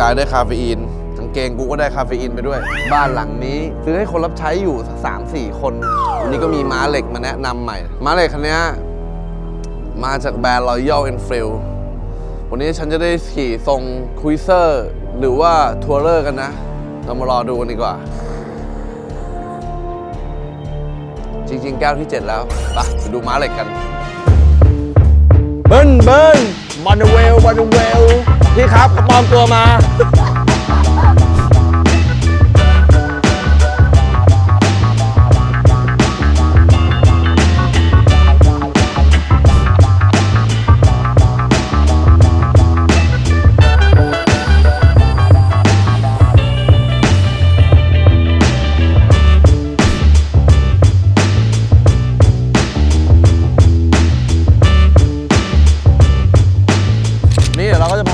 กายได้คาเฟอีนกางเกงกูก็ได้คาเฟอีนไปด้วย บ้านหลังนี้ ซื้อให้คนรับใช้อยู่สักสามสี่คน วันนี้ก็มีม้าเหล็กมาแนะนำใหม่ ม้าเหล็กคันนี้มาจากแบรนด์ Royal Enfield วันนี้ฉันจะได้ขี่ทรงคุยเซอร์หรือว่าทัวร์เลอร์กันนะ เรามารอดูกันดีกว่า จริงๆ แก้วที่ 7 แล้ว ไปไปดูม้าเหล็กกัน เบิ้ลเบิ้ล บอนเวลบอนเวลพี่ครับเขาปลอมตัวมา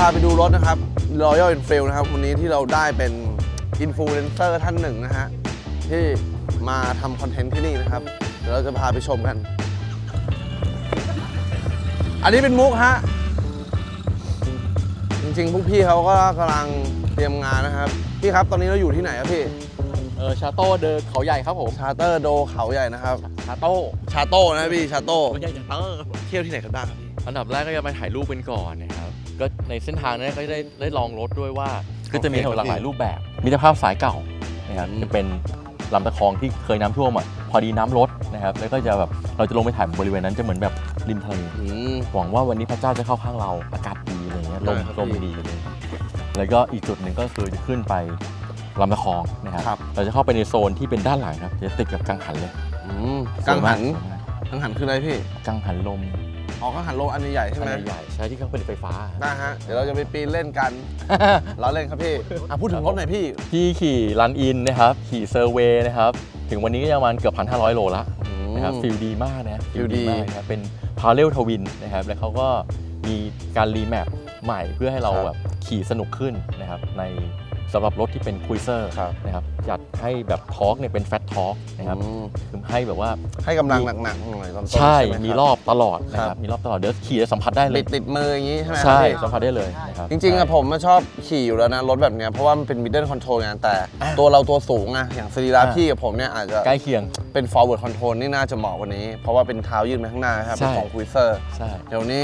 าก็จะพาไปดูรถนะครับ Royal Enfield นะครับ วันนี้ที่เราได้เป็นอินฟลูเอนเซอร์ท่านหนึ่งนะฮะ ที่มาทำคอนเทนต์ที่นี่นะครับ เดี๋ยวเราจะพาไปชมกัน อันนี้เป็นมุกฮะ จริงๆ พวกพี่เขาก็กำลังเตรียมงานนะครับ พี่ครับตอนนี้เราอยู่ที่ไหนครับพี่ เออชาโต้เดอเขาใหญ่ครับผมชาร์เตอร์โดเขาใหญ่นะครับ ชาโต้ชาโต้นะพี่ชาโต้ไม่ใช่ชาเตอร์เที่ยวที่ไหนกันบ้างครับพี่อันดับแรกก็จะไปถ่ายรูปเป็นก่อนนะครับ ก็ในเส้นทางนี้ก็ได้ได้ลองรถด้วยว่า ก็จะมีหลากหลายรูปแบบ มิตรภาพสายเก่านะครับจะเป็นลำตะคองที่เคยน้ำท่วมอะพอดีน้ำลดนะครับแล้วก็จะแบบเราจะลงไปถ่ายบริเวณนั้นจะเหมือนแบบริมทะเลอืมหวังว่าวันนี้พระเจ้าจะเข้าข้างเราอากาศดีอะไรเงี้ยลมได้ครับลมพี่ดีเลยแล้วก็อีกจุดหนึ่งก็คือจะขึ้นไปลำตะคองนะครับครับเราจะเข้าไปในโซนที่เป็นด้านหลังครับจะติดกับกังหันเลยอืมกังหันสวยมากกังหันคืออะไรพี่กังหันลม อ๋อกังหันโลอันใหญ่ๆใช่ขไหมนาดใหญ่ใช้ที่เขาเป็นไฟฟ้าได้ฮะ เดี๋ยวเราจะไปปีนเล่นกันล้อเล่นครับพี่อะพูดถึงรถหน่อยพี่ พี่ขี่รันอินนะครับ ขี่เซอร์เวย์นะครับ ถึงวันนี้ก็ประมาณเกือบ 1,500 โลละนะครับฟิลดีมากนะ feel ดี มากนะครับเป็นพาเรลทวินนะครับ แล้วเขาก็มีการรีแมปใหม่เพื่อให้เราครับ แบบขี่สนุกขึ้นนะครับ ใน สำหรับรถที่เป็นคุยเซอร์ครับ นะครับจัดให้แบบทอร์กเนี่ยเป็นแฟตทอร์กนะครับอืมคือให้แบบว่าให้กำลังหนักๆหน่อยตอนต้นใช่ไหมีครอบตลอดนะคครัรับบมีรอบตลอดเดี๋ยวขี่จะสัมผัสได้เลติยดติดมืออย่างนี้ใช่ไหมใช่ครับสัมผัสได้เลยนะครับพี่จริงๆอะผมมาชอบขี่อยู่แล้วนะ รถแบบเนี้ยเพราะว่ามันเป็น middle control ไงแต่ ตัวเราตัวสูงอะอย่างสรีระอะพี่กับผมเนี่ยอาจจะ ใกล้เคียง เป็น forward control นี่น่าจะเหมาะกว่านี้ เพราะว่าเป็นเท้ายื่นไปข้างหน้าครับใช่เป็นของคุยเซอร์ ใช่ เดี๋ยวนี้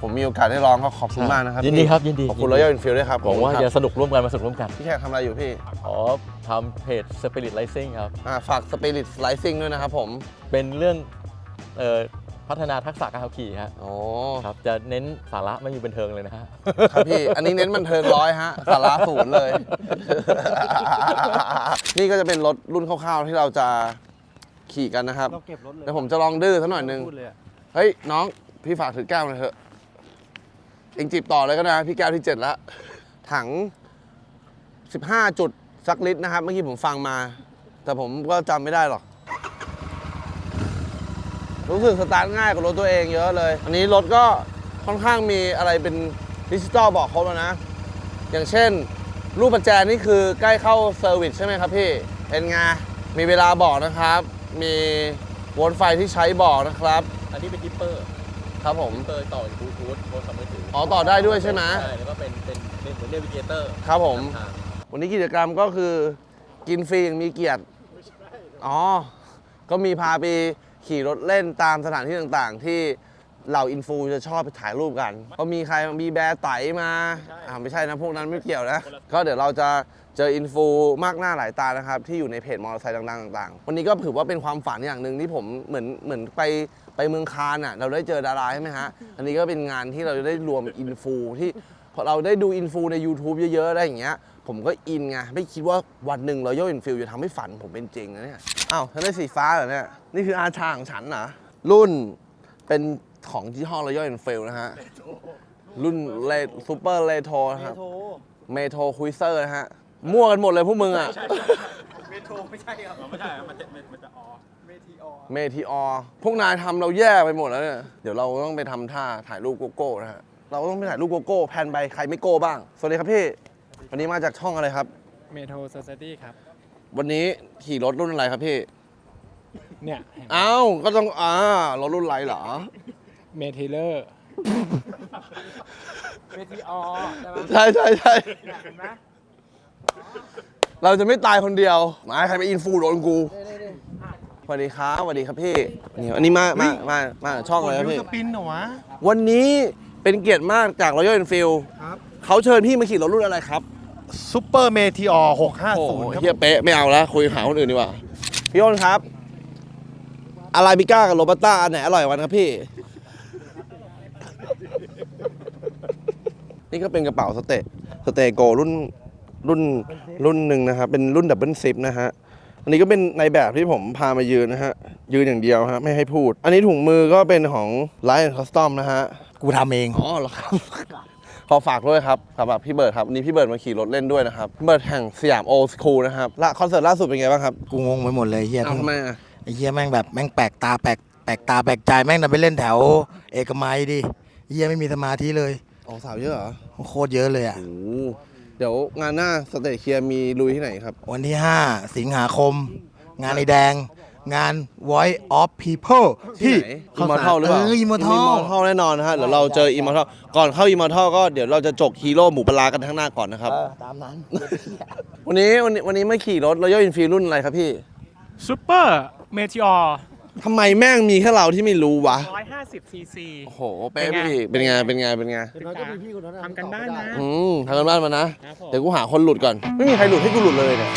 ผมมีโอกาสได้ลองก็ขอบคุณมากนะครับยินดีพี่ครับยินดีขอบคุณยินดี Royal Enfield ด้วยครับหวังว่าขอบคุณคจะรับสนุกร่วมกันมาสนุกร่วมกัน พี่แขกทำอะไรอยู่พี่ อ๋อทำเพจ Spirit Rising ครับอ่าฝาก Spirit Slicing ด้วยนะครับผม เป็นเรื่องเอ่อพัฒนาทักษะการขับขี่ฮะโอ้ครับจะเน้นสาระไม่มีบันเทิงเลยนะฮะครับพี่ อันนี้เน้นบันเทิงร้อยฮะ สาระศูนย์เลย นี่ก็จะเป็นรถรุ่นคร่าวๆที่เราจะขี่กันนะครับเราเก็บรถเลยเดี๋ยวผมจะลองดื้อสักหน่อยหนึง พูดเลยอะ เฮ้ย น้อง พี่ฝากถือแก้วหน่อยเถอะ เองจีบต่อเลยก็ได้พี่แก้วที่ 7 แล้ว ถัง 15 จุดสักลิตรนะครับ เมื่อกี้ผมฟังมา แต่ผมก็จำไม่ได้หรอก รู้สึกสตาร์ทง่ายกว่ารถตัวเองเยอะเลย อันนี้รถก็ค่อนข้างมีอะไรเป็นดิจิตอลบอกครบแล้วนะ อย่างเช่น รูปประแจนี่คือใกล้เข้าเซอร์วิสใช่ไหมครับพี่เป็นไงมีเวลาบอกนะครับ มีโวลต์ไฟที่ใช้บอกนะครับ อันนี้เป็นดิปเปอร์ครับผม ดิปเปอร์ต่อจากบลูทูธโทรศัพท์มือถือ อ๋อต่อได้ด้วยใช่ไหมใช่แล้วก็เป็นเป็นเป็นเหมือนเนวิเกเตอร์ครับผม วันนี้กิจกรรมก็คือกินฟรีอย่างมีเกียรติอ๋อ ก็มีพาไปขี่รถเล่นตามสถานที่ต่างๆ ที่เหล่าอินฟูจะชอบไปถ่ายรูปกัน ก็มีใครมีแบร์ไตมาอ่าไม่ใช่นะพวกนั้นไม่เกี่ยวนะ ก็เดี๋ยวเราจะเจออินฟูมากหน้าหลายตานะครับ ที่อยู่ในเพจมอเตอร์ไซค์ดังๆต่างๆ วันนี้ก็ถือว่าเป็นความฝันอย่างหนึ่งที่ผมเหมือนเหมือนไปไปเมืองคานอะเราได้เจอดาราใช่ไหมฮะ อันนี้ก็เป็นงานที่เราจะได้รวมอินฟูที่พอเราได้ดูอินฟูใน YouTube เยอะๆอะไรอย่างเงี้ยผมก็อินไงไม่คิดว่าวันหนึ่งเราโยอินฟิลจะทำให้ฝันผมเป็นจริงนะเนี่ยอ้าวฉันได้สีฟ้าเหรอเนี่ยนี่คืออาชาของฉันเหรอรุ่นเป็นของยี่ห้อ Royal Enfield นะฮะรุ่นเลซูเปอร์เลโทนะครับโทรเมโทรคุยเซอร์นะฮะ มั่วกันหมดเลยพวกมึงอะ เมโทรไม่ใช่ครับไม่ใช่มันจะมันจะออเมทีออเมทีออพวกนายทำเราแย่ไปหมดแล้วเนี่ย เดี๋ยวเราต้องไปทำท่าถ่ายรูปโกโก้นะฮะ เราต้องไปถ่ายรูปโกโก้แพนไปใครไม่โก้บ้าง สวัสดีครับพี่ วันนี้มาจากช่องอะไรครับ เมโทรโซซตี้ครับ วันนี้ขี่รถรุ่นอะไรครับพี่ เนี่ยอ้าวก็ต้องอ่ารถรุ่นไรเหรอ เมทิเลอร์ เมทีออใช่ไหมใช่ใช่ใช่เนี่ยเห็นไหม เราจะไม่ตายคนเดียวมาใครไปอินฟูโดนกูสวัสดีครับสวัสดีครับพี่นี่อันนี้มามามามาช่องอะไรครับพี่สปินเหรอวะวันนี้เป็นเกียรติมากจาก Royal Enfield ครับเขาเชิญพี่มาขี่รถรุ่นอะไรครับซูเปอร์เมทีออโอ้650โหครับเฮียเป๊ะไม่เอาแล้วคุยหาคนอื่นดีกว่าพี่อ้นครับอาราบิก้ากับโรบัสต้าอันไหนอร่อยกว่ากันครับพี่ นี่ก็เป็นกระเป๋าสเตสเตโกรุ่น รุ่นรุ่นหนึ่งนะครับ เป็นรุ่นดับเบิลซิปนะฮะอันนี้ก็เป็นในแบบที่ผมพามายืนนะฮะ ยืนอย่างเดียวฮะ ไม่ให้พูด อันนี้ถุงมือก็เป็นของ Lion Custom นะฮะ กูทำเอง อ๋อเหรอครับ ขอฝากด้วยครับสำหรับพี่เบิร์ดครับวันนี้พี่เบิร์ดมาขี่รถเล่นด้วยนะครับพี่เบิร์ดแห่งสยามโอสคูลนะครับละคอนเสิร์ตล่าสุดเป็นไงบ้างครับกูงงไปหมดเลยเฮียเอาทำไมอะไอ้เฮียแม่งแบบแม่งแปลกตาแปลกแปลกตาแปลกใจแม่งนำไปเล่นแถว เอกมัยดิเฮียไม่มีสมาธิเลยอ๋อสาวเยอะเหรอโคตรเยอะเลยอะ โอ้โห เดี๋ยวงานหน้าสเตจเคลียร์มีลุยที่ไหนครับ วันที่ 5 สิงหาคม งานในแดง งาน Voice of People ที่ไหนอิมมอร์ทัลหรือเปล่าเอออิมมอร์ทัอิมมอลร์ทัลแน่นอนนะฮะเดี๋ยวเราเจออิมมอร์ทัลก่อนเข้าอิมมอร์ทัลก็เดี๋ยวเราจะจกฮีโร่หมูปลาร้ากันข้างหน้าก่อนนะครับ ตามนั้น วันนี้วันนี้วันนี้ไม่ขี่รถร o ย a l อินฟิลรุ่นอะไรครับพี่ ซูเปอร์เมทีออ ทำไมแม่งมีแค่เราที่ไม่รู้วะ 150ซีซี โอ้โห เป๊ะพี่ เป็นไง เป็นไง เป็นไงทำกันบ้านนะ อืมทางกันบ้านมานะ ครับผม เดี๋ยวกูหาคนหลุดก่อน ไม่มีใครหลุดให้กูหลุดเลยเนี่ย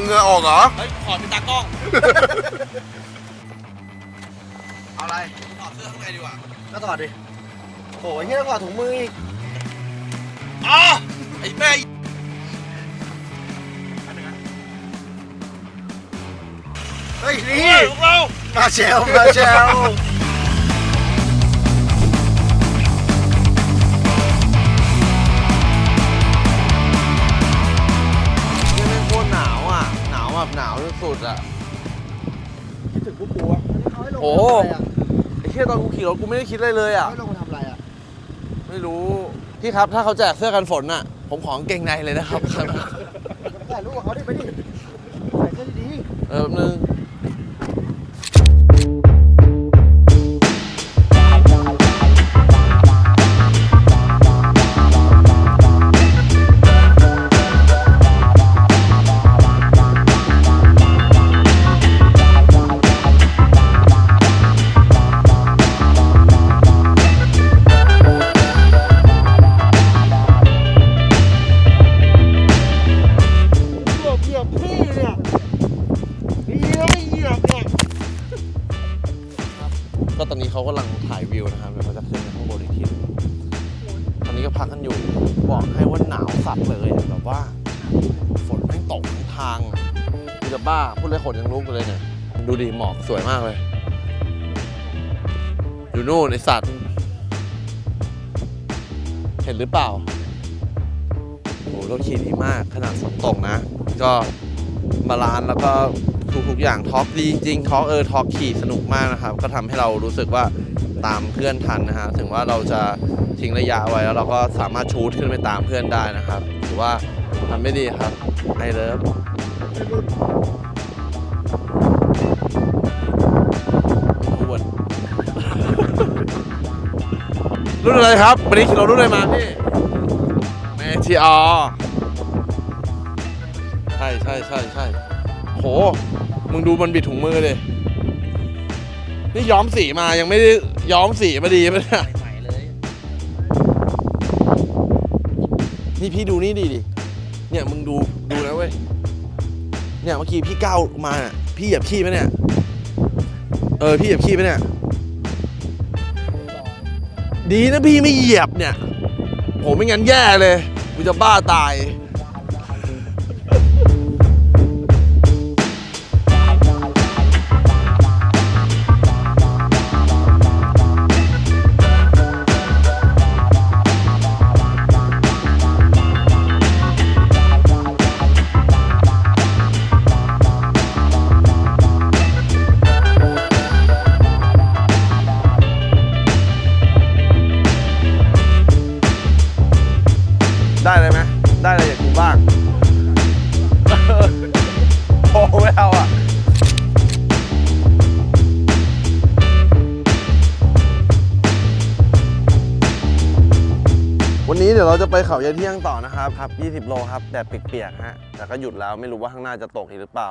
เหงื่อออกเหรอ เฮ้ยขอเป็นตากล้อง เอาอะไรถอดเสื้อข้างในดีกว่าก็ต่อดิโอ้ยเฮียต้องถอดถุงมืออีกอ๋อไอ้แม่เฮ้ยนี่มาเชลมาเชล สุดๆอะ คิดถึงกูปูอะโอ้ ไอ้เชี่ยตอนกูขี่รถกูไม่ได้คิดอะไรเลยอะ ไม่ลงมาทำอะไรอะไม่รู้พี่ครับถ้าเขาแจกเสื้อกันฝนอะ ผมขอกางเกงในเลยนะครับถ่ายรูปกับเขาดิไปดิใส่เสื้อดีเออแป๊บนึง สวยมากเลย อยู่นู่นไอสัตว์ เห็นหรือเปล่า โอ้โหรถขี่ดีมากขนาดฝนตกนะ ก็บาลานแล้วก็ทุกๆอย่างท็อกดีจริงท็อกเออท็อกขี่สนุกมากนะครับ ก็ทำให้เรารู้สึกว่าตามเพื่อนทันนะฮะถึงว่าเราจะทิ้งระยะไว้แล้วเราก็สามารถชูดขึ้นไปตามเพื่อนได้นะครับ ถือว่าทำไม่ดีครับไอเลิฟ รุ่นอะไรครับวันนี้ขี่รถรุ่นอะไรมาพี่เมทีออใช่ใช่ใช่ใช่โห มึงดูมันบิดถุงมือเลยนี่ย้อมสีมายังไม่ได้ย้อมสีมาดีไหมเนี่ยใหม่เลย นี่พี่ดูนี่ดีดิ เนี่ยมึงดูดูนะเว้ย เนี่ยเมื่อกี้พี่ก้าวมาน่ะพี่เหยียบขี้ไหมเนี่ย เออพี่เหยียบขี้ไหมเนี่ย ดีนะพี่ไม่เหยียบเนี่ย ผมไม่งั้นแย่เลยกูจะบ้าตาย ได้เลยไหมได้อะไรจากกูบ้างโอ้ไม่เอาอะวันนี้เดี๋ยวเราจะไปเขายายเที่ยงต่อนะครับครับ 20 โลครับแดดเปียกๆฮะ แต่ก็หยุดแล้วไม่รู้ว่าข้างหน้าจะตกอีกหรือเปล่า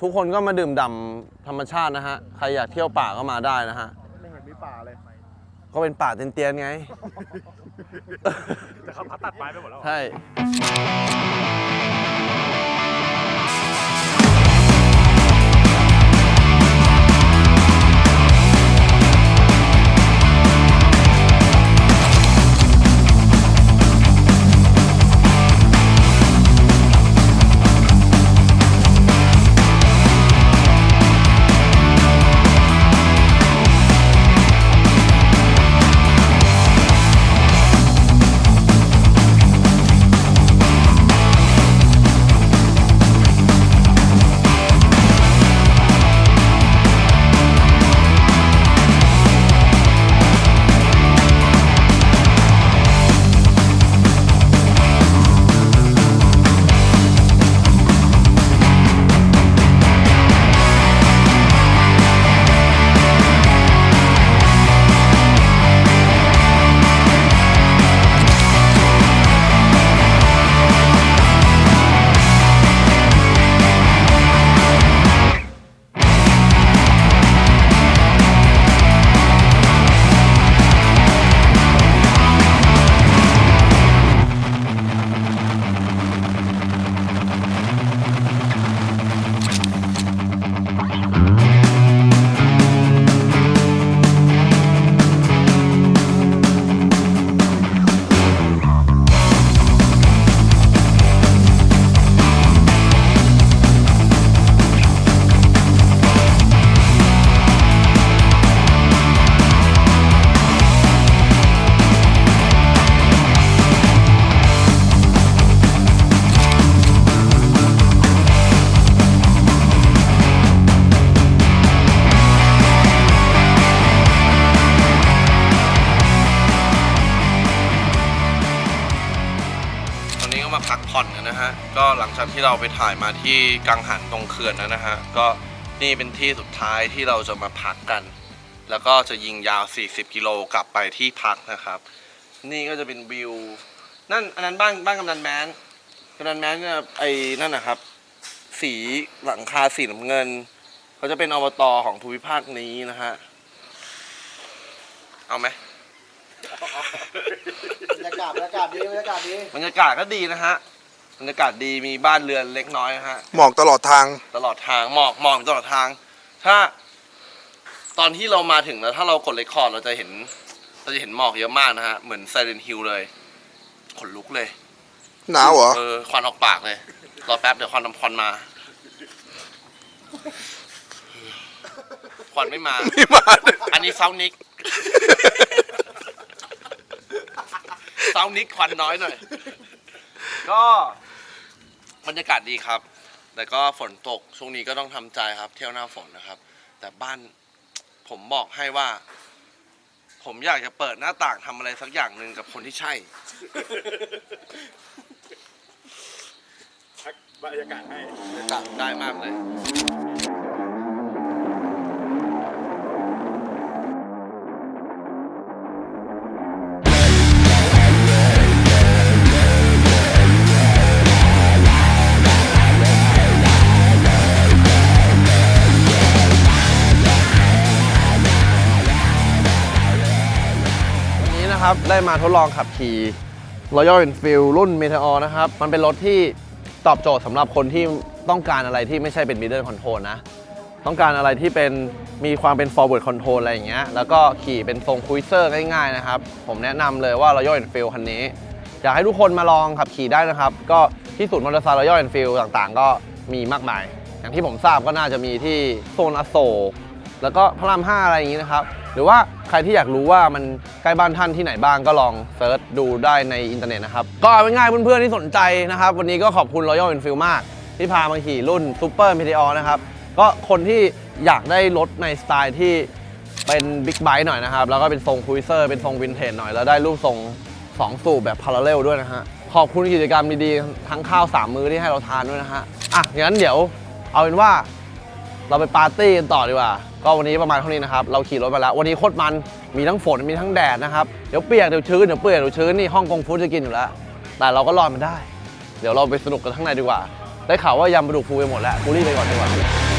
ทุกคนก็มาดื่มด่ำธรรมชาตินะฮะ ใครอยากเที่ยวป่าก็มาได้นะฮะ ไม่เห็นมีป่าเลย ก็เป็นป่าเตียนๆไง แต่เขาพัดตัดไม้ไปหมดแล้วใช่ ที่เราไปถ่ายมาที่กังหันตรงเขื่อนแล้วนะฮะ ก็นี่เป็นที่สุดท้ายที่เราจะมาพักกัน แล้วก็จะยิงยาว 40 กิโลกลับไปที่พักนะครับ นี่ก็จะเป็นวิว นั่นอันนั้นบ้านบ้านกำนันแมนกำนันแมนเนี่ยไอ้นั่นนะครับ สีหลังคาสีน้ำเงินเขาจะเป็นอบตของภูมิภาคนี้นะฮะ เอาไหมบรรยากาศบรรยากาศดีบรรยากาศดีบรรยากาศก็ดีนะฮะ บรรยากาศดีมีบ้านเรือนเล็กน้อยนะฮะ หมอกตลอดทาง ตลอดทางหมอกหมอกตลอดทาง ถ้า ตอนที่เรามาถึงแล้ว ถ้าเรากดเรคคอร์ดเราจะเห็น เราจะเห็นหมอกเยอะมากนะฮะ เหมือนไซเรนฮิลเลย ขนลุกเลย หนาวเหรอ เออควันออกปากเลย รอแป๊บเดี๋ยวควันน้ำควันมา ควันไม่มา ไม่มาอันนี้เซานิก เซานิกควันน้อยหน่อย ก็ บรรยากาศดีครับ แต่ก็ฝนตกช่วงนี้ก็ต้องทำใจครับ เที่ยวหน้าฝนนะครับ แต่บ้านผมบอกให้ว่า ผมอยากจะเปิดหน้าต่างทำอะไรสักอย่างหนึ่งกับคนที่ใช่ พักบรรยากาศให้บรรยากาศได้มากเลย นะครับ ได้มาทดลองขับขี่ Royal Enfield รุ่น Meteor นะครับ มันเป็นรถที่ตอบโจทย์สำหรับคนที่ต้องการอะไรที่ไม่ใช่เป็น middle control นะ ต้องการอะไรที่เป็นมีความเป็น forward control อะไรอย่างเงี้ย แล้วก็ขี่เป็นทรงคุยเซอร์ง่ายๆนะครับ ผมแนะนำเลยว่า Royal Enfield คันนี้ อยากให้ทุกคนมาลองขับขี่ได้นะครับ ก็ที่ศูนย์มอเตอร์ไซค์ Royal Enfield ต่างๆ ก็มีมากมาย อย่างที่ผมทราบก็น่าจะมีที่โซนอโศก แล้วก็พระราม 5 อะไรอย่างนี้นะครับ หรือว่าใครที่อยากรู้ว่ามันใกล้บ้านท่านที่ไหนบ้างก็ลองเซิร์ชดูได้ในอินเทอร์เน็ตนะครับ ก็เอาง่ายๆเพื่อนๆที่สนใจนะครับ วันนี้ก็ขอบคุณ Royal Enfield มาก ที่พามาขี่รุ่น Super Meteor นะครับ ก็คนที่อยากได้รถในสไตล์ที่เป็นบิ๊กไบค์หน่อยนะครับ แล้วก็เป็นทรงคุยเซอร์เป็นทรงวินเทจหน่อย แล้วได้รูปทรง2สูบแบบพาราเรลด้วยนะฮะ ขอบคุณกิจกรรมดีๆ ทั้งข้าว3มื้อที่ให้เราทานด้วยนะฮะ อะงั้นเดี๋ยวเอาเป็นว่าเราไปปาร์ตี้กันต่อดีกว่า ก็วันนี้ประมาณเท่านี้นะครับ เราขี่รถมาแล้ว วันนี้โคตรมัน มีทั้งฝน มีทั้งแดดนะครับ เดี๋ยวเปียก เดี๋ยวชื้น เดี๋ยวเปื่อย เดี๋ยวชื้น นี่ห้องกงฟู้ดจะกินอยู่แล้ว แต่เราก็รอดมันได้ เดี๋ยวเราไปสนุกกันข้างในดีกว่า ได้ข่าวว่ายำปลาดุกฟูไปหมดแล้ว กูรีบไปก่อนดีกว่า